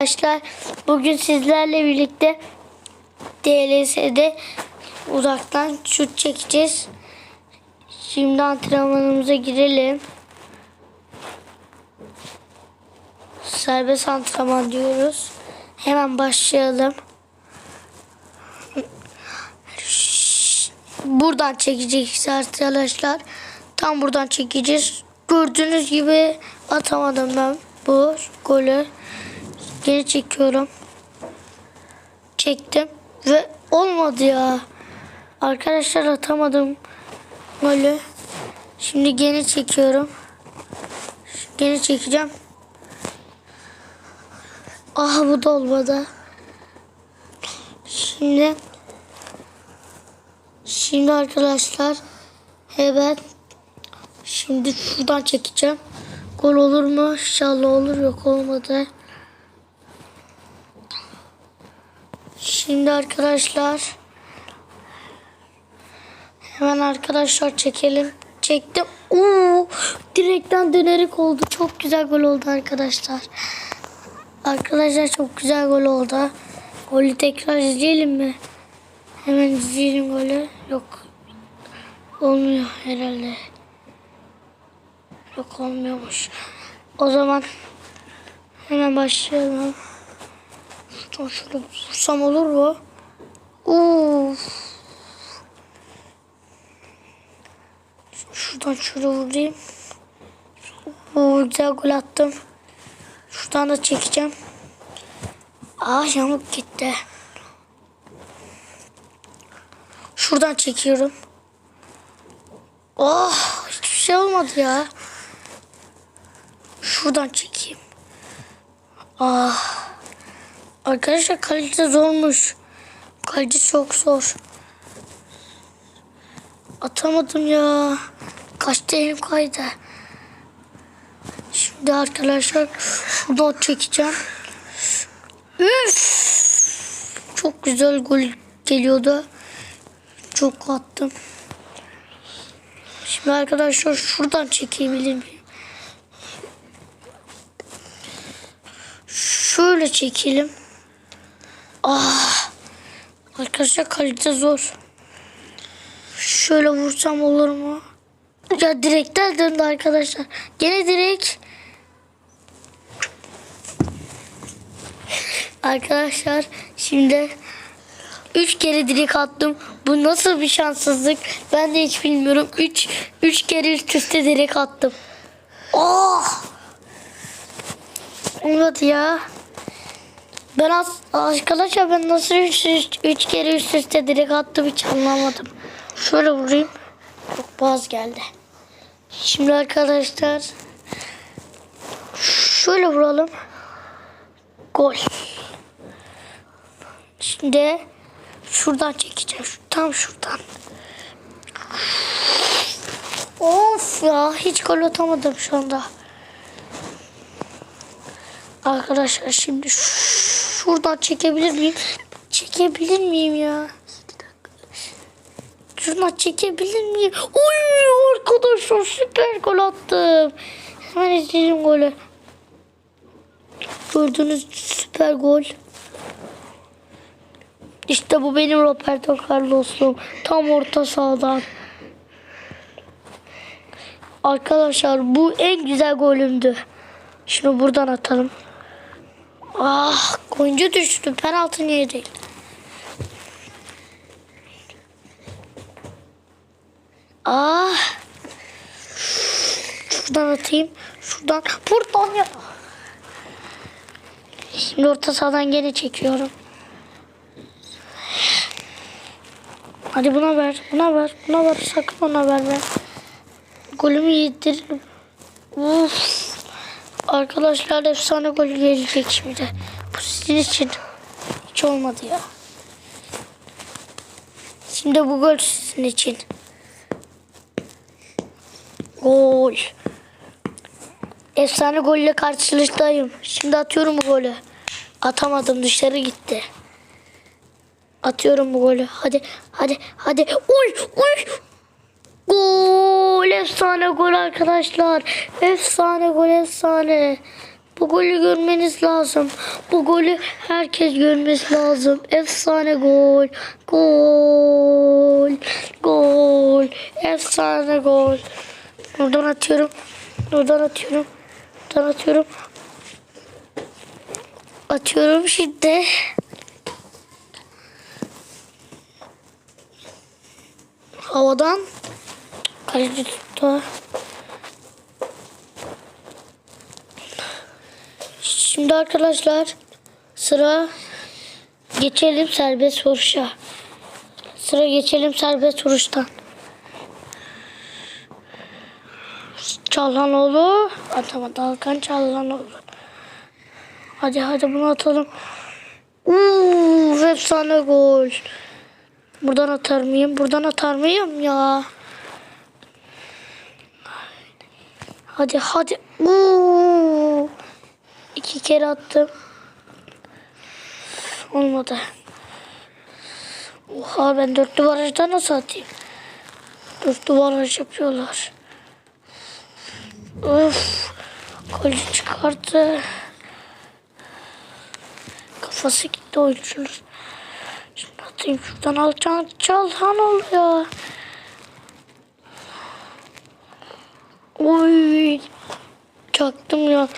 Arkadaşlar bugün sizlerle birlikte DLS'de uzaktan şut çekeceğiz. Şimdi antrenmanımıza girelim. Serbest antrenman diyoruz. Hemen başlayalım. Buradan çekeceğiz arkadaşlar. Tam buradan çekeceğiz. Gördüğünüz gibi atamadım ben bu golü. Geri çekiyorum. Çektim ve olmadı ya. Arkadaşlar atamadım golü. Şimdi geri çekiyorum. Geri çekeceğim. Ah bu da olmadı. Şimdi Şimdi arkadaşlar hemen şimdi şuradan çekeceğim. Gol olur mu? İnşallah olur. Yok olmadı. Şimdi arkadaşlar hemen arkadaşlar çekelim. Çektim. Oo, direkten dönerek oldu. Çok güzel gol oldu arkadaşlar. Arkadaşlar çok güzel gol oldu. Golü tekrar izleyelim mi? Hemen izleyelim golü. Yok. Olmuyor herhalde. Yok olmuyormuş. O zaman hemen başlayalım. Şuradan şöyle vursam olur mu? Uf. Şuradan şöyle vurayım. Oo, güzel gol attım. Şuradan da çekeceğim. Ah yamuk gitti. Şuradan çekiyorum. Oh hiçbir şey olmadı ya. Şuradan çekeyim. Ah. Arkadaşlar kalite zormuş. Kalite çok zor. Atamadım ya. Kaçta elim kaydı. Şimdi arkadaşlar şuradan çekeceğim. Üf. Çok güzel gol geliyordu. Çok attım. Şimdi arkadaşlar şuradan çekebilir miyim? Şöyle çekelim. Ah. Arkadaşlar kalite zor. Şöyle vursam olur mu? Ya direkten döndü arkadaşlar. Gene direkt. Arkadaşlar şimdi üç kere direkt attım. Bu nasıl bir şanssızlık? Ben de hiç bilmiyorum. Üç, üç kere üst üste direkt attım. Oh! Olmadı ya. Ben az, arkadaşlar ben nasıl üç, üç, üç kere üst üste direkt attım hiç anlamadım. Şöyle vurayım. Çok boğaz geldi. Şimdi arkadaşlar şöyle vuralım. Gol. Şimdi şuradan çekeceğim. Şu- Tam şuradan. Of ya hiç gol atamadım şu anda. Arkadaşlar şimdi ş- şuradan çekebilir miyim? Çekebilir miyim ya? Şuradan çekebilir miyim? Oy arkadaşlar süper gol attım. Hemen izleyelim golü. Gördüğünüz süper gol. İşte bu benim Roberto Carlos'um. Tam orta sahadan. Arkadaşlar bu en güzel golümdü. Şunu buradan atalım. Ah oyuncu düştü. Penaltı niye değil? Ah. Şuradan atayım. Şuradan. Buradan ya. Şimdi orta sahadan gene çekiyorum. Hadi buna ver. Buna ver. Buna ver. Sakın ona verme. Golümü yediririm. Uf. Arkadaşlar efsane gol gelecek şimdi. Bu sizin için. Hiç olmadı ya. Şimdi bu gol sizin için. Gol. Efsane golle karşılaştayım. Şimdi atıyorum bu golü. Atamadım dışarı gitti. Atıyorum bu golü. Hadi hadi hadi. Uy uy. Gol efsane gol arkadaşlar. Efsane gol efsane. Bu golü görmeniz lazım. Bu golü herkes görmesi lazım. Efsane gol. Gol. Gol. Efsane gol. Buradan atıyorum. Buradan atıyorum. Buradan atıyorum. Atıyorum şimdi. Havadan kaleci tuttu. Şimdi arkadaşlar sıra geçelim serbest vuruşa. Sıra geçelim serbest vuruştan. Çalhanoğlu atamadı Hakan Çalhanoğlu. Hadi hadi bunu atalım. Uuu efsane gol. Buradan atar mıyım? Buradan atar mıyım ya? Hadi hadi. Uuu. İki kere attım. Olmadı. Oha ben dörtlü barajda nasıl atayım? Dörtlü baraj yapıyorlar. Öf. Golü çıkarttı. Kafası gitti oyuncunun. Şimdi atayım şuradan alacağım. Çalhan oluyor. Oy. Çaktım ya.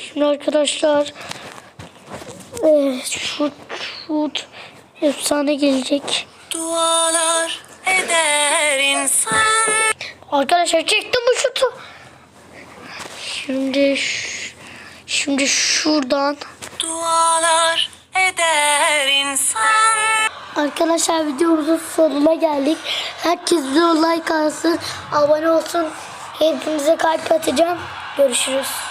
Şimdi arkadaşlar eh, şut şut efsane gelecek. Dualar eder insan Arkadaşlar çektim bu şutu. Şimdi şimdi şuradan Dualar eder insan Arkadaşlar videomuzun sonuna geldik. Herkes like alsın, abone olsun. Hepinize kalp atacağım. Görüşürüz.